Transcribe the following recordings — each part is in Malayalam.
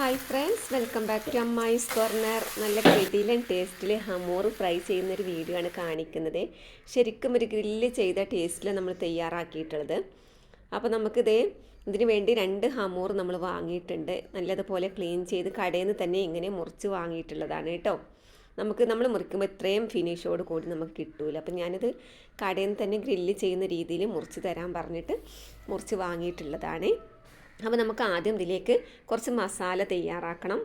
Hi friends welcome back to Ammayi's corner നല്ല കിടിലൻ ടേസ്റ്റിൽ ഹമൂർ ഫ്രൈ ചെയ്യുന്ന ഒരു വീഡിയോ ആണ് കാണിക്കുന്നത്. ശരിക്കും ഒരു ഗ്രില്ല് ചെയ്ത ടേസ്റ്റിൽ നമ്മൾ തയ്യാറാക്കിയിട്ടുള്ളത്. അപ്പോൾ നമുക്കിത് ഇതിന് വേണ്ടി രണ്ട് ഹമൂർ നമ്മൾ വാങ്ങിയിട്ടുണ്ട്. നല്ലതുപോലെ ക്ലീൻ ചെയ്ത് കടയിൽ നിന്ന് തന്നെ ഇങ്ങനെ മുറിച്ച് വാങ്ങിയിട്ടുള്ളതാണ് കേട്ടോ. നമുക്ക് നമ്മൾ മുറിക്കുമ്പോൾ ഇത്രയും ഫിനിഷോട് കൂടി നമുക്ക് കിട്ടൂല. അപ്പം ഞാനിത് കടയിൽ നിന്ന് തന്നെ ഗ്രില്ല് ചെയ്യുന്ന രീതിയിൽ മുറിച്ച് തരാൻ പറഞ്ഞിട്ട് മുറിച്ച് വാങ്ങിയിട്ടുള്ളതാണ്. അപ്പോൾ നമുക്ക് ആദ്യം ഇതിലേക്ക് കുറച്ച് മസാല തയ്യാറാക്കണം.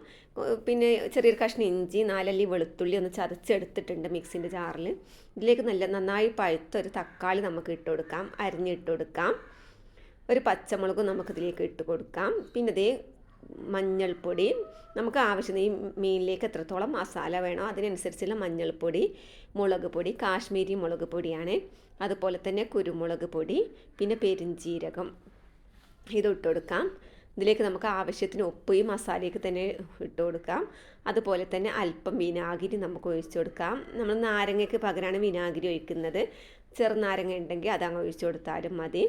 പിന്നെ ചെറിയൊരു കഷ്ണം ഇഞ്ചി നാലല്ലി വെളുത്തുള്ളി ഒന്ന് ചതച്ചെടുത്തിട്ടുണ്ട് മിക്സിന്റെ ജാറിൽ ഇതിലേക്ക് നല്ല നന്നായി പഴുത്ത ഒരു തക്കാളി നമുക്ക് ഇട്ട് കൊടുക്കാം അരിഞ്ഞിട്ട് കൊടുക്കാം. ഒരു പച്ചമുളക് നമുക്കിതിലേക്ക് ഇട്ട് കൊടുക്കാം. പിന്നെ ഇതേ മഞ്ഞൾപ്പൊടി നമുക്ക് ആവശ്യം ഈ മീനിലേക്ക് എത്രത്തോളം മസാല വേണോ അതിനനുസരിച്ചുള്ള മഞ്ഞൾപ്പൊടി മുളക് പൊടി കാശ്മീരി മുളക് പൊടിയാണ്. അതുപോലെ തന്നെ കുരുമുളക് പൊടി പിന്നെ പെരിഞ്ചീരകം. ഇത് ഇട്ട് കൊടുക്കാം ഇതിലേക്ക് നമുക്ക് ആവശ്യത്തിന് ഉപ്പയും മസാലയ്ക്ക് തന്നെ ഇട്ട് കൊടുക്കാം അതുപോലെ തന്നെ അല്പം വിനാഗിരി നമുക്ക് ഒഴിച്ചു കൊടുക്കാം. നമ്മൾ നാരങ്ങയ്ക്ക് പകരമാണ് വിനാഗിരി ഒഴിക്കുന്നത്. ചെറുനാരങ്ങ ഉണ്ടെങ്കിൽ അതങ്ങ് ഒഴിച്ചു കൊടുത്താലും മതി.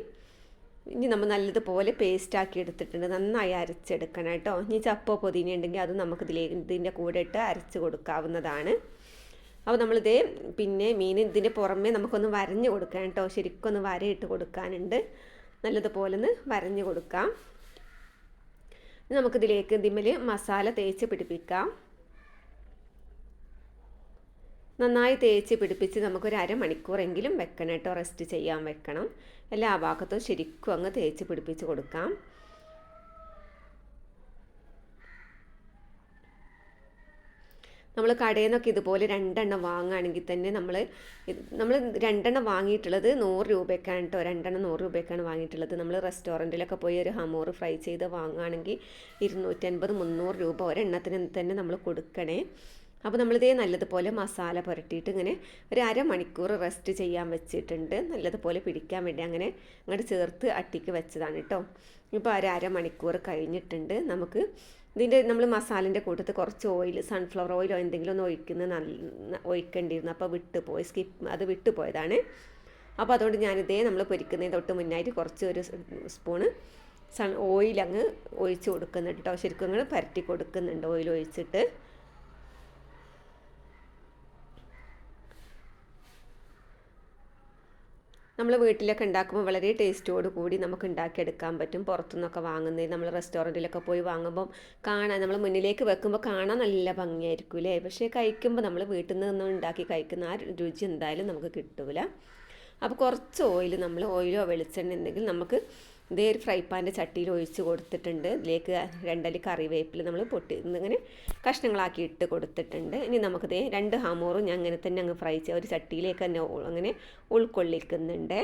ഇനി നമ്മൾ നല്ലതുപോലെ പേസ്റ്റാക്കി എടുത്തിട്ടുണ്ട്. നന്നായി അരച്ചെടുക്കണം കേട്ടോ. ഇനി ചപ്പോ പൊതിന ഉണ്ടെങ്കിൽ അത് നമുക്ക് ഇതിലേക്ക് ഇതിന്റെ കൂടെ ഇട്ട് അരച്ച് കൊടുക്കാവുന്നതാണ്. അപ്പോൾ നമ്മളിത് പിന്നെ മീൻ ഇതിന്റെ പുറമേ നമുക്കൊന്ന് വരഞ്ഞ് കൊടുക്കാം കേട്ടോ. ശരിക്കൊന്ന് വരയിട്ട് കൊടുക്കാനുണ്ട്. നല്ലതുപോലെ ഒന്ന് വരഞ്ഞു കൊടുക്കാം. നമുക്കിതിലേക്ക് ദിമ്മൽ മസാല തേച്ച് പിടിപ്പിക്കാം. നന്നായി തേച്ച് പിടിപ്പിച്ച് നമുക്കൊരു അരമണിക്കൂറെങ്കിലും വെക്കണം കേട്ടോ. റെസ്റ്റ് ചെയ്യാൻ വെക്കണം. എല്ലാ ഭാഗത്തും ശരിക്കും അങ്ങ് തേച്ച് പിടിപ്പിച്ച് കൊടുക്കാം. നമ്മൾ കടയിൽ നിന്നൊക്കെ ഇതുപോലെ രണ്ടെണ്ണം വാങ്ങുകയാണെങ്കിൽ തന്നെ നമ്മൾ നമ്മൾ രണ്ടെണ്ണം വാങ്ങിയിട്ടുള്ളത് നൂറ് രൂപയ്ക്കാണ് കേട്ടോ രണ്ടെണ്ണം നൂറ് രൂപയ്ക്കാണ് വാങ്ങിയിട്ടുള്ളത്. നമ്മൾ റെസ്റ്റോറന്റിലൊക്കെ പോയി ഒരു ഹമോറ് ഫ്രൈ ചെയ്ത് വാങ്ങുകയാണെങ്കിൽ ഇരുന്നൂറ്റൻപത് മുന്നൂറ് രൂപ ഒരെണ്ണത്തിന് തന്നെ നമ്മൾ കൊടുക്കണേ. അപ്പോൾ നമ്മളിതേ നല്ലതുപോലെ മസാല പുരട്ടിയിട്ട് ഇങ്ങനെ ഒരു അരമണിക്കൂർ റെസ്റ്റ് ചെയ്യാൻ വെച്ചിട്ടുണ്ട്. നല്ലതുപോലെ പിടിക്കാൻ വേണ്ടി അങ്ങനെ അങ്ങോട്ട് ചേർത്ത് അട്ടിക്ക് വെച്ചതാണ് കേട്ടോ ഇപ്പോൾ ഒരു അരമണിക്കൂർ കഴിഞ്ഞിട്ടുണ്ട്. നമുക്ക് ഇതിന്റെ നമ്മൾ മസാലിന്റെ കൂട്ടത്തിൽ കുറച്ച് ഓയിൽ സൺഫ്ലവർ ഓയിലോ എന്തെങ്കിലും ഒന്ന് ഒഴിക്കുന്ന നല്ല ഒഴിക്കേണ്ടിയിരുന്നു. അപ്പോൾ വിട്ടുപോയി സ്കിപ്പ് അത് വിട്ടുപോയതാണ് അപ്പോൾ അതുകൊണ്ട് ഞാനിതേ നമ്മൾ പൊരിക്കുന്നതിന് തൊട്ട് മുന്നായിട്ട് കുറച്ച് ഒരു സ്പൂണ് സൺ ഓയിൽ അങ്ങ് ഒഴിച്ച് കൊടുക്കുന്നുണ്ട് കേട്ടോ ശരിക്കും അങ്ങ് പരട്ടി കൊടുക്കുന്നുണ്ട് ഓയിൽ ഒഴിച്ചിട്ട്. നമ്മൾ വീട്ടിലൊക്കെ ഉണ്ടാക്കുമ്പോൾ വളരെ ടേസ്റ്റോട് കൂടി നമുക്ക് ഉണ്ടാക്കിയെടുക്കാൻ പറ്റും. പുറത്തുനിന്നൊക്കെ വാങ്ങുന്നത് നമ്മൾ റെസ്റ്റോറന്റിലൊക്കെ പോയി വാങ്ങുമ്പോൾ കാണാൻ നമ്മൾ മുന്നിലേക്ക് വെക്കുമ്പോൾ കാണാൻ നല്ല ഭംഗിയായിരിക്കും അല്ലേ? പക്ഷേ കഴിക്കുമ്പോൾ നമ്മൾ വീട്ടിൽ നിന്ന് ഉണ്ടാക്കി കഴിക്കുന്ന ആ രുചി എന്തായാലും നമുക്ക് കിട്ടില്ല അപ്പോൾ കുറച്ച് ഓയിൽ നമ്മൾ ഓയിലോ വെളിച്ചെണ്ണ ഉണ്ടെങ്കിൽ നമുക്ക് ഇതേ ഒരു ഫ്രൈ പാന്റെ ചട്ടിയിൽ ഒഴിച്ച് കൊടുത്തിട്ടുണ്ട്. ഇതിലേക്ക് രണ്ടലി കറിവേപ്പിൽ നമ്മൾ പൊട്ടി ഇങ്ങനെ കഷ്ണങ്ങളാക്കി ഇട്ട് കൊടുത്തിട്ടുണ്ട്. ഇനി നമുക്കിതേ രണ്ട് ഹാമോറും ഞാൻ അങ്ങനെ തന്നെ അങ്ങ് ഫ്രൈ ചെയ്യുക ഒരു ചട്ടിയിലേക്ക് തന്നെ അങ്ങനെ ഉൾക്കൊള്ളിക്കുന്നുണ്ട്.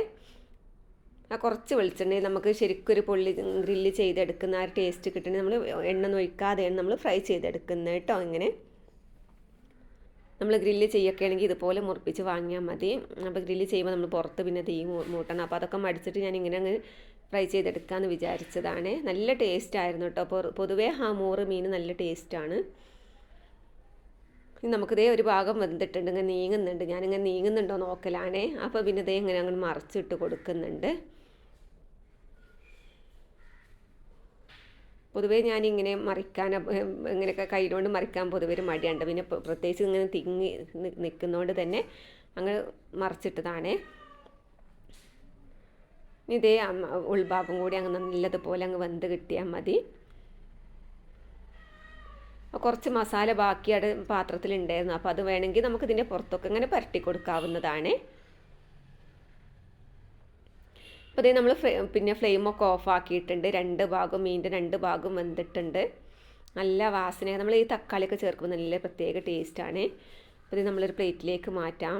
ആ കുറച്ച് വെളിച്ചെണ്ണയിൽ നമുക്ക് ശരിക്കും ഒരു പൊള്ളി ഗ്രില്ല് ചെയ്തെടുക്കുന്ന ആ ടേസ്റ്റ് കിട്ടണമെങ്കിൽ നമ്മൾ എണ്ണ ഒഴിക്കാതെയാണ് നമ്മൾ ഫ്രൈ ചെയ്തെടുക്കുന്നത് കേട്ടോ ഇങ്ങനെ. നമ്മൾ ഗ്രില്ല് ചെയ്യൊക്കെ ആണെങ്കിൽ ഇതുപോലെ മുറിപ്പിച്ച് വാങ്ങിയാൽ മതി. അപ്പോൾ ഗ്രില്ല് ചെയ്യുമ്പോൾ നമ്മൾ പുറത്ത് പിന്നെ തീ മൂട്ടണം. അപ്പോൾ അതൊക്കെ മടിച്ചിട്ട് ഞാൻ ഇങ്ങനെ അങ്ങ് ഫ്രൈ ചെയ്തെടുക്കാമെന്ന് വിചാരിച്ചതാണ്. നല്ല ടേസ്റ്റ് ആയിരുന്നു കേട്ടോ പൊതുവേ ഹമൂറ് മീൻ നല്ല ടേസ്റ്റാണ് നമുക്കിതേ ഒരു ഭാഗം വെന്തിട്ടുണ്ട്. ഇങ്ങനെ നീങ്ങുന്നുണ്ട്. ഞാനിങ്ങനെ നീങ്ങുന്നുണ്ടോ നോക്കലാണേ. അപ്പോൾ പിന്നെ ഇതേ ഇങ്ങനെ അങ്ങനെ മറിച്ചിട്ട് കൊടുക്കുന്നുണ്ട്. പൊതുവേ ഞാനിങ്ങനെ മറിക്കാൻ ഇങ്ങനെയൊക്കെ കയ്യിലോണ്ട് മറിക്കാൻ പൊതുവേ ഒരു മടിയുണ്ട് പിന്നെ പ്രത്യേകിച്ച് ഇങ്ങനെ തിങ്ങി നിൽക്കുന്നതുകൊണ്ട് തന്നെ അങ്ങ് മറിച്ചിട്ടതാണേ. ഇതേ ഉൾഭാഗം കൂടി അങ്ങ് നല്ലതുപോലെ അങ്ങ് വെന്ത് കിട്ടിയാൽ മതി. കുറച്ച് മസാല ബാക്കിയുടെ പാത്രത്തിലുണ്ടായിരുന്നു. അപ്പോൾ അത് വേണമെങ്കിൽ നമുക്ക് ഇതിന്റെ പുറത്തൊക്കെ ഇങ്ങനെ പരട്ടി കൊടുക്കാവുന്നതാണ്. അപ്പോൾ ഇതേ നമ്മൾ പിന്നെ ഫ്ലെയിമൊക്കെ ഓഫ് ആക്കിയിട്ടുണ്ട് രണ്ട് ഭാഗം മീനിന്റെ രണ്ട് ഭാഗം വെന്തിട്ടുണ്ട്. നല്ല വാസന നമ്മൾ ഈ തക്കാളിയൊക്കെ ചേർക്കുമ്പോൾ നല്ല പ്രത്യേക ടേസ്റ്റാണ്. അപ്പോൾ ഇത് നമ്മളൊരു പ്ലേറ്റിലേക്ക് മാറ്റാം.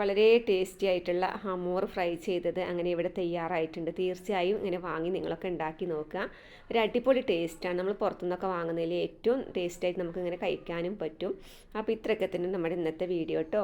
വളരെ ടേസ്റ്റി ആയിട്ടുള്ള ഹമോർ ഫ്രൈ ചെയ്തത് അങ്ങനെ ഇവിടെ തയ്യാറായിട്ടുണ്ട്. തീർച്ചയായും ഇങ്ങനെ വാങ്ങി നിങ്ങളൊക്കെ ഉണ്ടാക്കി നോക്കുക. ഒരു അടിപൊളി ടേസ്റ്റാണ് നമ്മൾ പുറത്തുനിന്നൊക്കെ വാങ്ങുന്നതിൽ ഏറ്റവും ടേസ്റ്റായിട്ട് നമുക്ക് ഇങ്ങനെ കഴിക്കാനും പറ്റും. അപ്പോൾ ഇത്രയൊക്കെ തന്നെ നമ്മുടെ ഇന്നത്തെ വീഡിയോ കേട്ടോ